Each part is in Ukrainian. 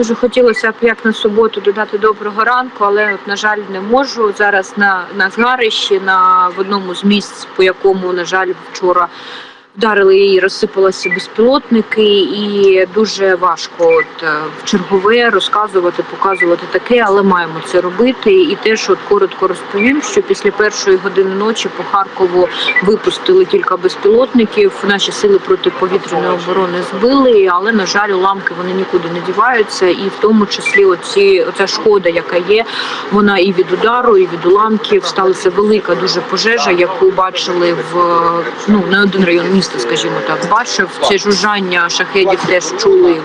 дуже хотілося б як на суботу додати доброго ранку, але от, на жаль, не можу. Зараз на, на згарищі, на в одному з місць, по якому, на жаль, вчора вдарили і розсипалися безпілотники, і дуже важко от е, в чергове розказувати, показувати таке, але маємо це робити. І теж от коротко розповім, що після першої години ночі по Харкову випустили кілька безпілотників. Наші сили протиповітряної оборони збили, але на жаль, уламки вони нікуди не діваються, і в тому числі оці оця шкода, яка є, вона і від удару, і від уламків сталася велика дуже пожежа, яку бачили в ну не один район міста, скажімо так, бачив це жужжання шахедів теж чули.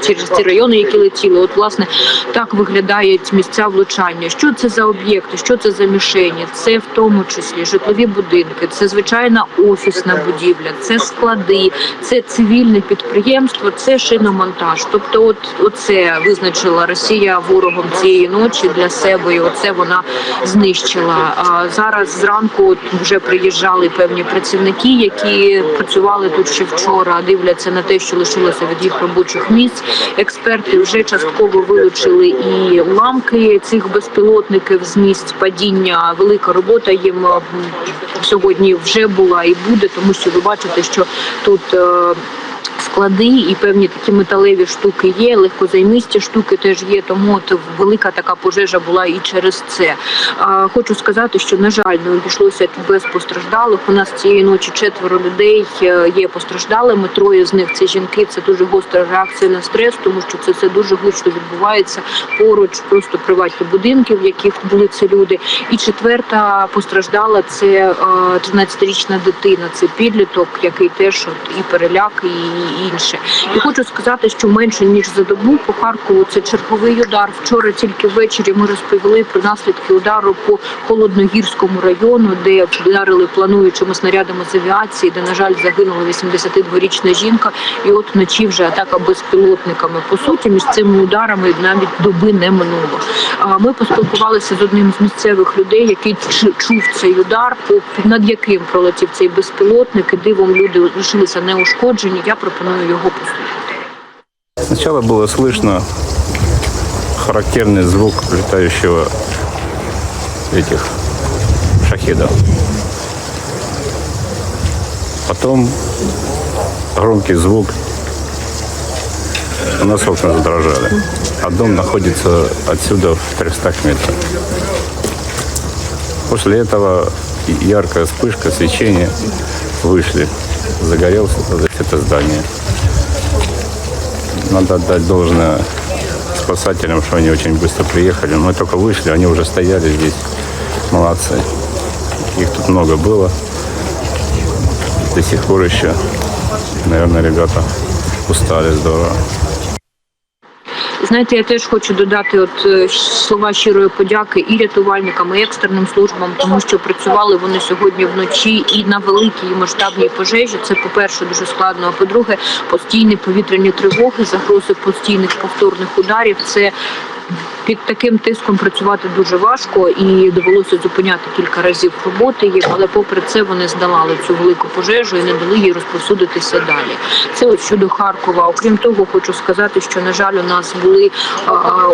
Через ці райони, які летіли, от власне так виглядають місця влучання. Що це за об'єкти? Що це за мішені? Це в тому числі житлові будинки, це звичайна офісна будівля, це склади, це цивільне підприємство, це шиномонтаж. Тобто, от оце визначила Росія ворогом цієї ночі для себе, і оце вона знищила. А зараз зранку вже приїжджали певні працівники, які працювали тут ще вчора, дивляться на те, що лишилося від їх робочих місць. Експерти вже частково вилучили і уламки цих безпілотників з місць падіння. Велика робота їм сьогодні вже була і буде, тому що ви бачите, що тут. Е, Склади і певні такі металеві штуки є, легкозаймисті штуки теж є. Тому от велика така пожежа була і через це. А, хочу сказати, що на жаль, не обійшлося без постраждалих. У нас цієї ночі четверо людей е, є постраждалими. Троє з них це жінки. Це дуже гостра реакція на стрес, тому що це все дуже гучно відбувається поруч, просто приватні будинки, в яких були це люди. І четверта постраждала це е, 13-річна дитина. Це підліток, який теж от і переляк, і інше. І хочу сказати, що менше ніж за добу по Харкову це черговий удар. Вчора тільки ввечері ми розповіли про наслідки удару по холодногірському району, де вдарили плануючими снарядами з авіації, де на жаль загинула 82-річна жінка. І от вночі вже атака безпілотниками. По суті, між цими ударами навіть доби не минуло. Ми поспілкувалися з одним з місцевих людей, який чув цей удар, над яким пролетів цей безпілотник. І дивом люди лишилися неушкоджені. Я пропоную його послухати. Сначала было слышно характерный звук летающего этих шахедов. Потом громкий звук. У нас окна задрожали. А дом находится отсюда в 300 метрах. После этого яркая вспышка, свечение. Вышли. Загорелось это здание. Надо отдать должное спасателям, что они очень быстро приехали. Мы только вышли, они уже стояли здесь. Молодцы. Их тут много было. До сих пор еще, наверное, ребята устали здорово. Знаєте, я теж хочу додати от е, слова щирої подяки і рятувальникам, і екстреним службам, тому що працювали вони сьогодні вночі і на великій масштабній пожежі. Це по-перше, дуже складно. А по-друге, постійні повітряні тривоги, загрози постійних повторних ударів. Це під таким тиском працювати дуже важко і довелося зупиняти кілька разів роботи їм, але попри це вони здолали цю велику пожежу і не дали їй розповсюдитися далі. Це от щодо Харкова. Окрім того, хочу сказати, що на жаль, у нас були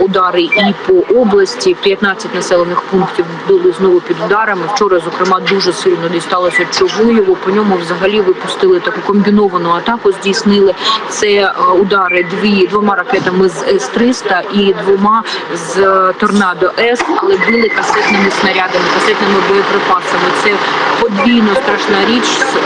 удари і по області. 15 населених пунктів були знову під ударами. Вчора, зокрема, дуже сильно дісталося Чугуєву. По ньому взагалі випустили таку комбіновану атаку. Здійснили це удари дві двома ракетами з С-300 і двома з е, торнадо С, але били касетними снарядами, касетними боєприпасами. Це подвійно страшна річ е,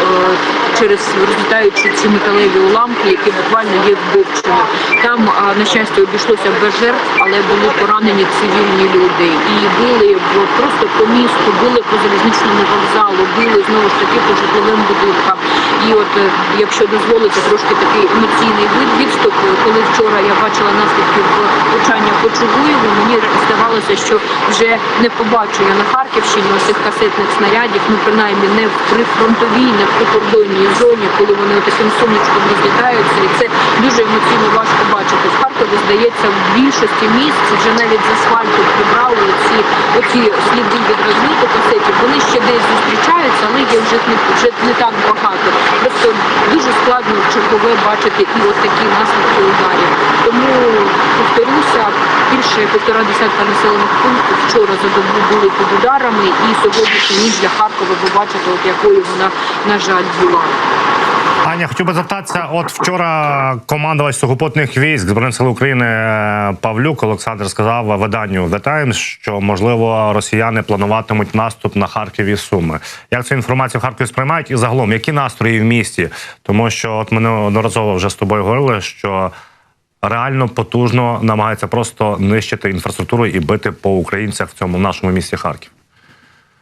через розлітаючи ці металеві уламки, які буквально є вбивчими. Там е, на щастя обійшлося без жертв, але були поранені цивільні люди і били просто по місту, били по залізничному вокзалу, били знову ж таки по житловим будинкам. І от, е, якщо дозволите, трошки такий емоційний відступ, коли вчора я бачила наслідки влучання по Чугуєву, мені здавалося, що вже не побачу я на Харківщині цих касетних снарядів, ну принаймні не в прифронтовій, не в прикордонній зоні, коли вони таким сонечком розлітаються, і це дуже емоційно важко бачити. В Харкові здається, в більшості місць вже навіть з асфальту прибрали оці, оці сліди від розліту касетів. Вони ще десь зустрічаються, але є вже не вже не так багато. Дуже складно чергове бачити і от такі наслідки ударів. Тому повторюся, більше півтора десятка населених пунктів вчора за добу були під ударами, і сьогоднішня ніч для Харкова ви бачите, от якою вона на жаль була. Аня, хотів би запитатися. От вчора командувач сухопутних військ Збройних сил України е, Павлюк Олександр сказав виданню The Times, що можливо росіяни плануватимуть наступ на Харків і Суми. Як цю інформацію в Харкові сприймають? І загалом, які настрої в місті? Тому що от ми неодноразово вже з тобою говорили, що реально потужно намагаються просто нищити інфраструктуру і бити по українцях в цьому нашому місті Харків.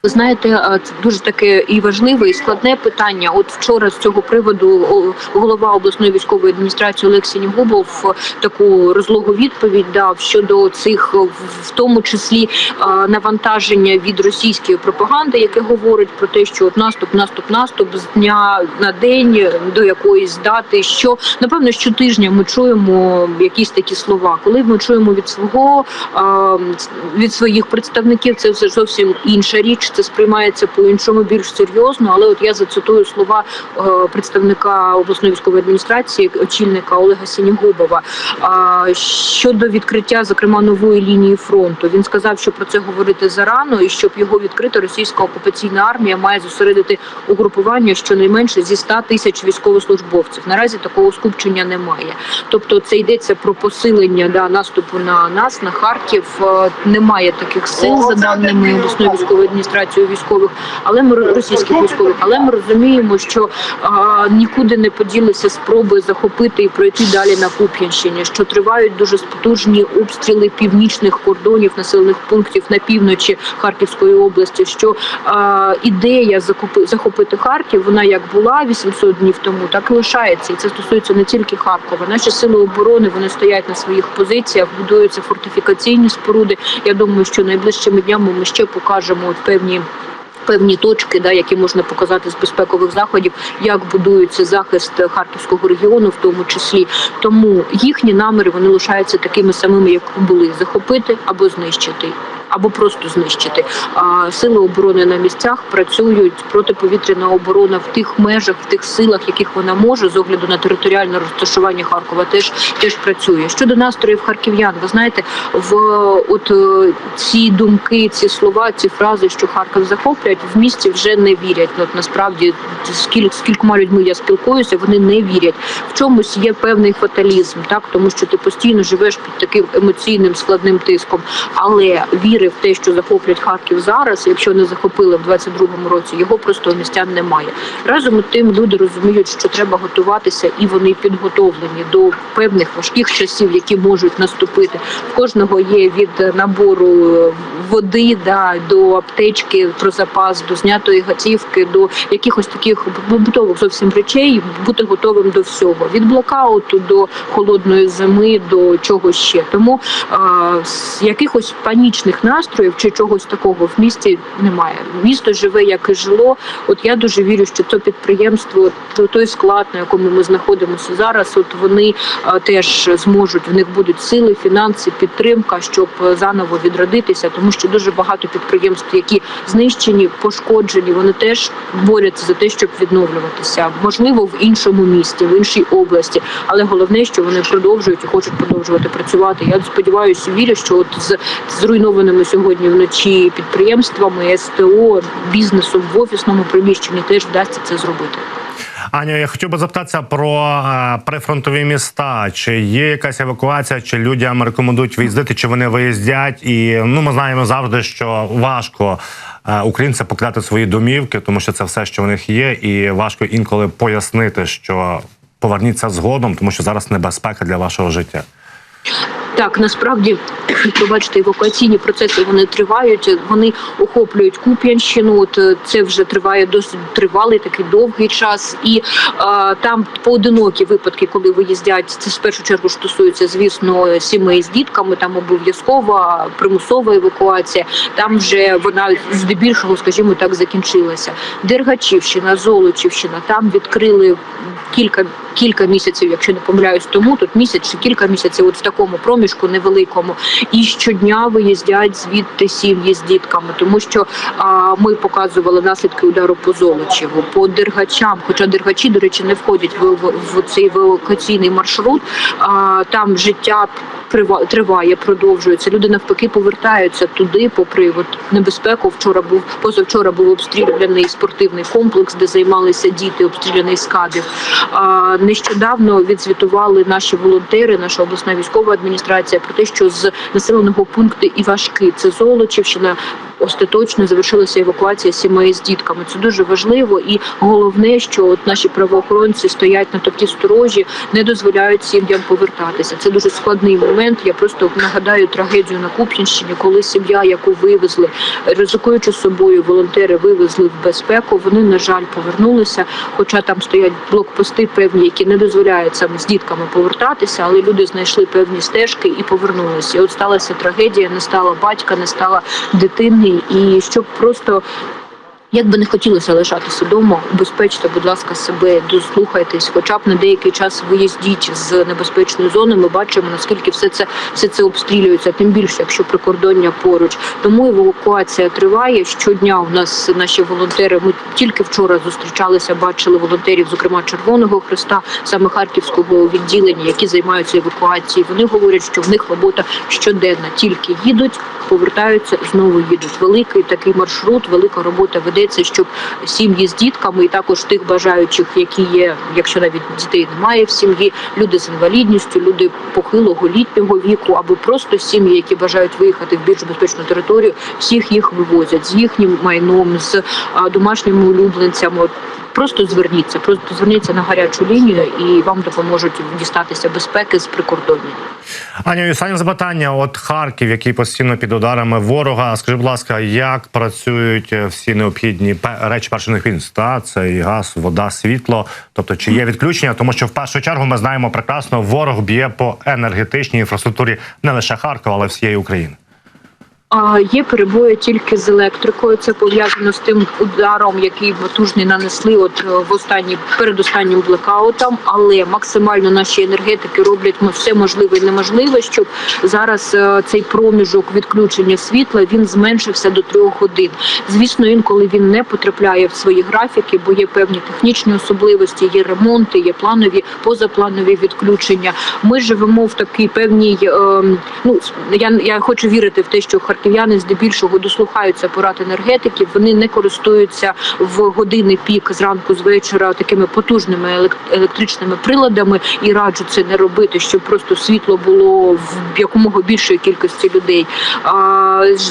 Ви знаєте, це дуже таке і важливе, і складне питання. От вчора з цього приводу голова обласної військової адміністрації Олексій Нігубов е, таку розлогу відповідь дав щодо цих, в- тому числі навантаження від російської пропаганди, яке говорить про те, що от наступ, наступ, наступ з дня на день до якоїсь дати. Що напевно щотижня ми чуємо якісь такі слова. Коли ми чуємо від свого від своїх представників, це все зовсім інша річ. Це сприймається по-іншому більш серйозно. Але от я зацитую слова е, представника обласної військової адміністрації, очільника Олега Сінігубова щодо відкриття, зокрема, нової лінії фронту. Він сказав, що про це говорити зарано, і щоб його відкрити, російська окупаційна армія має зосередити угрупування щонайменше зі 100 тисяч військовослужбовців. Наразі такого скупчення немає. Тобто, це йдеться про посилення да, наступу на нас, на Харків. Е, Немає таких сил за даними обласної військової адміністрації військових, але ми російських військових. Але ми розуміємо, що а, нікуди не поділися спроби захопити і пройти далі на Куп'янщині, що тривають дуже потужні обстріли північних кордонів населених пунктів на півночі Харківської області. Що а, ідея закупи захопити Харків, вона як була 800 днів тому, так і лишається. І це стосується не тільки Харкова. Наші сили оборони вони стоять на своїх позиціях, будуються фортифікаційні споруди. Я думаю, що найближчими днями ми ще покажемо от певні. Певні точки, да, які можна показати з безпекових заходів, як будується захист харківського регіону, в тому числі. Тому їхні наміри вони лишаються такими самими, як були: захопити або знищити, або просто знищити. А сили оборони на місцях працюють протиповітряна оборона в тих межах, в тих силах, яких вона може, з огляду на територіальне розташування Харкова, теж теж працює. Щодо настроїв харків'ян, ви знаєте, в от е, ці думки, ці слова, ці фрази, що Харків захоплять, в місті вже не вірять. От насправді скіль, з людьми я спілкуюся, вони не вірять. В чомусь є певний фаталізм, так тому що ти постійно живеш під таким емоційним складним тиском. Але віри в те, що захоплять Харків зараз, якщо не захопили в 22-му році, його просто у містян немає. Разом тим люди розуміють, що треба готуватися, і вони підготовлені до певних важких часів, які можуть наступити. В кожного є від набору е, води да до аптечки про запас, до знятої готівки, до якихось таких побутових зовсім речей, бути готовим до всього від блокауту до холодної зими, до чого ще. Тому е, з якихось панічних настроїв чи чогось такого в місті немає. Місто живе, як і жило. От я дуже вірю, що це підприємство, то- той склад, на якому ми знаходимося зараз, от вони е, теж зможуть. В них будуть сили, фінанси, підтримка, щоб е, заново відродитися, тому що дуже багато підприємств, які знищені, пошкоджені, вони теж борються за те, щоб відновлюватися. Можливо, в іншому місті, в іншій області, але головне, що вони продовжують і хочуть продовжувати працювати. Я сподіваюся, вірю, що от з зруйнованими сьогодні вночі підприємствами, СТО, бізнесом в офісному приміщенні теж вдасться це зробити. Аню, я хотів би запитатися про е, прифронтові міста. Чи є якась евакуація, чи людям рекомендують виїздити, чи вони виїздять? І ну ми знаємо завжди, що важко е, українцям покидати свої домівки, тому що це все, що в них є, і важко інколи пояснити, що поверніться згодом, тому що зараз небезпека для вашого життя. Так, насправді, пробачте, евакуаційні процеси вони тривають, вони охоплюють Куп'янщину. От е, це вже триває досить тривалий такий довгий час. І е, там поодинокі випадки, коли виїздять, це в першу чергу стосується, звісно, сімей з дітками. Там обов'язкова примусова евакуація. Там вже вона здебільшого, скажімо так, закінчилася. Дергачівщина, Золочівщина, там відкрили кілька кілька місяців, якщо не помиляюсь, тому тут місяць чи кілька місяців, от в такому проміжку невеликому, і щодня виїздять звідти сім'ї з дітками, тому що а, ми показували наслідки удару по Золочеву, по Дергачам. Хоча Дергачі, до речі, не входять в, в, в цей евакуаційний маршрут. А, там життя триває, продовжується. Люди навпаки повертаються туди, попри от небезпеку. Вчора був позавчора був обстріляний спортивний комплекс, де займалися діти, обстріляний скадів. А, нещодавно відзвітували наші волонтери, наша обласна військова адміністрація про те, що з населеного пункту Івашки, це Золочівщина. Остаточно завершилася евакуація сімей з дітками. Це дуже важливо, і головне, що от наші правоохоронці стоять на такі сторожі, не дозволяють сім'ям повертатися. Це дуже складний момент. Я просто нагадаю трагедію на Куп'янщині, коли сім'я, яку вивезли, ризикуючи собою, волонтери вивезли в безпеку. Вони на жаль повернулися. Хоча там стоять блокпости певні, які не дозволяють саме з дітками повертатися, але люди знайшли певні стежки і повернулися. І от сталася трагедія, не стало батька, не стало дитини, і щоб просто. Як би не хотілося лишатися вдома, убезпечте, будь ласка, себе, дослухайтесь, хоча б на деякий час виїздіть з небезпечної зони. Ми бачимо наскільки все це все це обстрілюється, тим більше, якщо прикордоння поруч. Тому евакуація триває. Щодня у нас наші волонтери. Ми тільки вчора зустрічалися, бачили волонтерів, зокрема Червоного Христа, саме харківського відділення, які займаються евакуацією. Вони говорять, що в них робота щоденна, тільки їдуть, повертаються, знову їдуть. Великий такий маршрут, велика робота ведеться, щоб сім'ї з дітками і також тих бажаючих, які є, якщо навіть дітей немає в сім'ї, люди з інвалідністю, люди похилого літнього віку, або просто сім'ї, які бажають виїхати в більш безпечну територію, всіх їх вивозять з їхнім майном, з домашніми улюбленцями. Просто зверніться, просто зверніться на гарячу лінію, і вам допоможуть дістатися безпеки з прикордоння. Аня, останнє запитання. От Харків, який постійно під ударами ворога. Скажи, будь ласка, як працюють е, всі необхідні речі першої необхідності? Та це і газ, вода, світло. Тобто, чи є відключення? Тому що в першу чергу ми знаємо прекрасно, ворог б'є по енергетичній інфраструктурі не лише Харкова, але всієї України. Є перебої тільки з електрикою. Це пов'язано з тим ударом, який потужний нанесли от е, в останні перед останнім блекаутом. Але максимально наші енергетики роблять все можливе і неможливе, щоб зараз е, цей проміжок відключення світла він зменшився до трьох годин. Звісно, інколи він не потрапляє в свої графіки, бо є певні технічні особливості, є ремонти, є планові, позапланові відключення. Ми живемо в такій певній. е, ну я, я хочу вірити в те, що харків'яни здебільшого дослухаються порад енергетиків. Вони не користуються в години пік зранку з вечора такими потужними елек- електричними приладами і раджу це не робити, щоб просто світло було в якомога більшої кількості людей.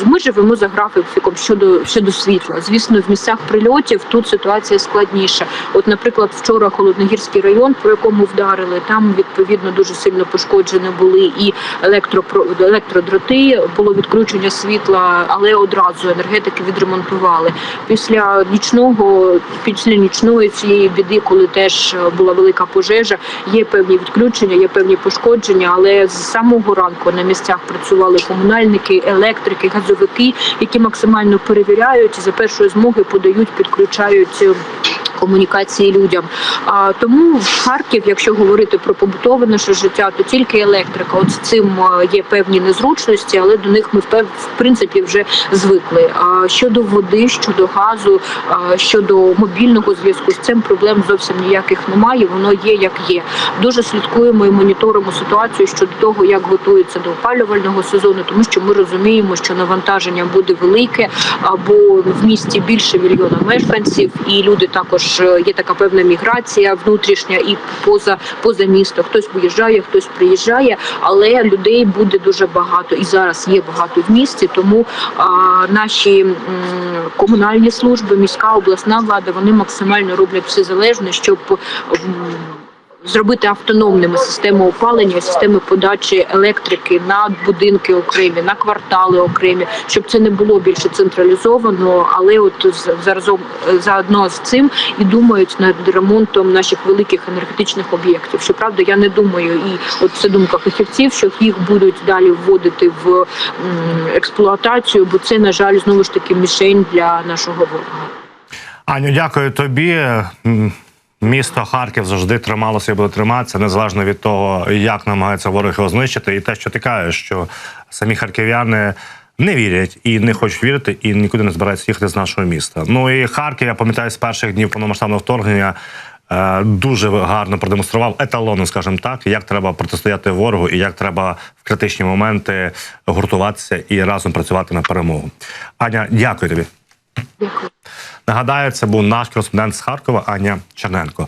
Ми живемо за графіком щодо щодо світла. Звісно, в місцях прильотів тут ситуація складніша. От, наприклад, вчора холодногірський район, по якому вдарили, там відповідно дуже сильно пошкоджені були і електропро- електродроти, було відключення світла, але одразу енергетики відремонтували. Після нічного, після нічної цієї біди, коли теж була велика пожежа, є певні відключення, є певні пошкодження, але з самого ранку на місцях працювали комунальники, електрики, газовики, які максимально перевіряють за першої змоги подають, підключають. е, Комунікації людям, а тому в Харків, якщо говорити про побутове наше життя, то тільки електрика. От з цим е, є певні незручності, але до них ми в принципі вже звикли. А щодо води, щодо газу, щодо мобільного зв'язку, з цим проблем зовсім ніяких немає. Воно є як є. Дуже слідкуємо і моніторимо ситуацію щодо того, як готується до опалювального сезону, тому що ми розуміємо, що навантаження буде велике, або в місті більше мільйона мешканців, і люди також е, є така певна міграція внутрішня і поза поза місто. Хтось виїжджає, хтось приїжджає, але людей буде дуже багато і зараз є багато в місті. Тому наші комунальні служби, міська обласна влада, вони максимально роблять все залежне, щоб Зробити автономними систему опалення, системи подачі електрики на будинки окремі, на квартали окремі, щоб це не було більше централізовано, але от заразом заодно з цим і думають над ремонтом наших великих енергетичних об'єктів. Щоправда, я не думаю, і от це думка фахівців, що їх будуть далі вводити в експлуатацію, бо це на жаль знову ж таки мішень для нашого ворога. Аню, дякую тобі. Місто Харків завжди трималося і буде триматися, незалежно від того, як намагається ворог його знищити. І те, що ти кажеш, що самі харків'яни не вірять і не хочуть вірити, і нікуди не збираються їхати з нашого міста. Ну і Харків, я пам'ятаю, з перших днів повномасштабного вторгнення. е, Дуже гарно продемонстрував еталону, скажімо так, як треба протистояти ворогу і як треба в критичні моменти гуртуватися і разом працювати на перемогу. Аня, дякую тобі. Дякую. Нагадаю, це був наш кореспондент з Харкова Аня Черненко.